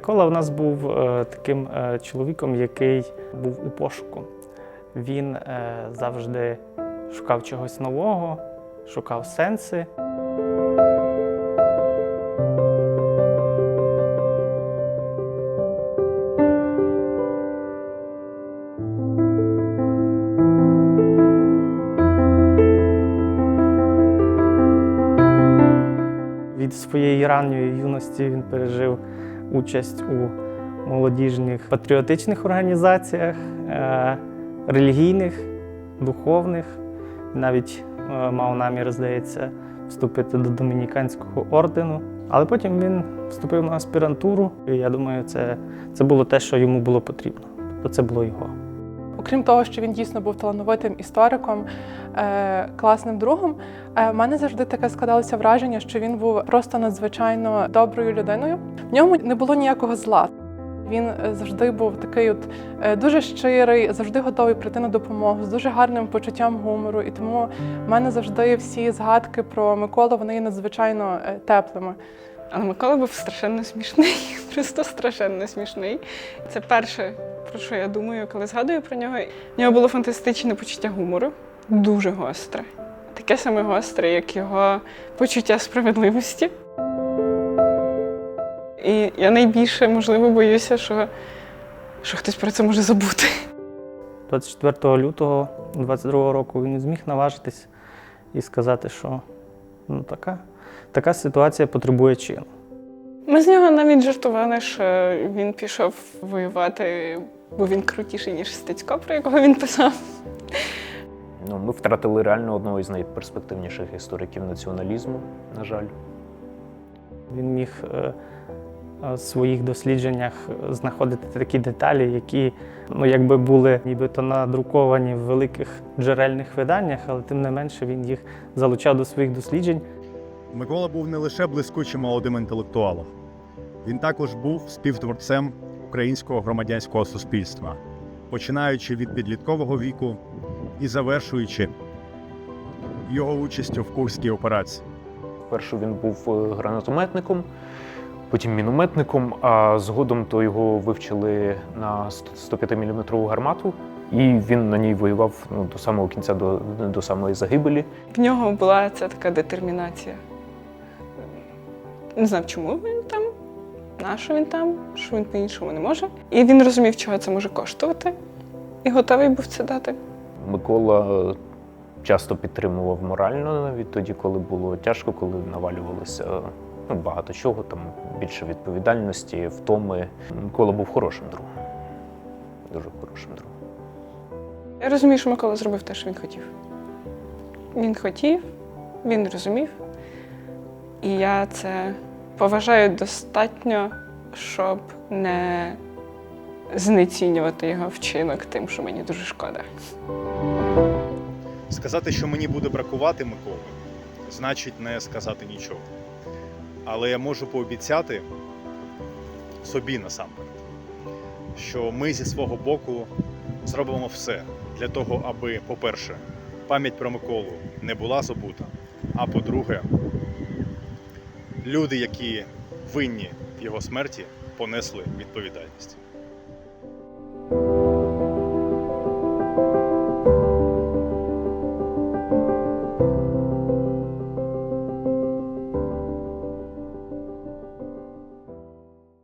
Микола в нас був е, таким е, чоловіком, який був у пошуку. Він е, завжди шукав чогось нового, шукав сенси. Від своєї ранньої юності він пережив участь у молодіжних патріотичних організаціях, е, релігійних, духовних. Навіть е, мав намір, здається, вступити до домініканського ордену. Але потім він вступив на аспірантуру, і я думаю, це, це було те, що йому було потрібно. Тобто це було його. Окрім того, що він дійсно був талановитим істориком, е, класним другом, е, в мене завжди таке складалося враження, що він був просто надзвичайно доброю людиною. В ньому не було ніякого зла. Він е, завжди був такий, от дуже щирий, завжди готовий прийти на допомогу, з дуже гарним почуттям гумору. І тому в мене завжди всі згадки про Миколу вони є надзвичайно теплими. Але Микола був страшенно смішний, просто страшенно смішний. Це перше, про що я думаю, коли згадую про нього. У нього було фантастичне почуття гумору, дуже гостре. Таке саме гостре, як його почуття справедливості. І я найбільше, можливо, боюся, що, що хтось про це може забути. 24 лютого 22 року він зміг наважитись і сказати, що ну, така, така ситуація потребує чину. Ми з нього навіть жартували, що він пішов воювати, бо він крутіший, ніж Стецько, про якого він писав. Ну, ми втратили реально одного із найперспективніших істориків націоналізму, на жаль. Він міг е, е, в своїх дослідженнях знаходити такі деталі, які ну, якби були нібито надруковані в великих джерельних виданнях, але тим не менше він їх залучав до своїх досліджень. Микола був не лише блискучим молодим інтелектуалом, він також був співтворцем українського громадянського суспільства, починаючи від підліткового віку і завершуючи його участю в Курській операції. Спершу він був е, гранатометником, потім мінометником, а згодом то його вивчили на 105 мм гармату, і він на ній воював ну, до самого кінця, до, до самої загибелі. В нього була ця така детермінація. Не знав, чому він там, на що він там, що він по-іншому не може. І він розумів, чого це може коштувати, і готовий був це дати. Микола часто підтримував морально, навіть тоді, коли було тяжко, коли навалювалося ну, багато чого, там більше відповідальності, втоми. Микола був хорошим другом. Дуже хорошим другом. Я розумію, що Микола зробив те, що він хотів. Він хотів, він розумів. І я це поважаю достатньо, щоб не знецінювати його вчинок тим, що мені дуже шкода. Сказати, що мені буде бракувати Миколи, значить не сказати нічого. Але я можу пообіцяти собі насамперед, що ми зі свого боку зробимо все для того, аби, по-перше, пам'ять про Миколу не була забута, а по-друге, люди, які винні в його смерті, понесли відповідальність.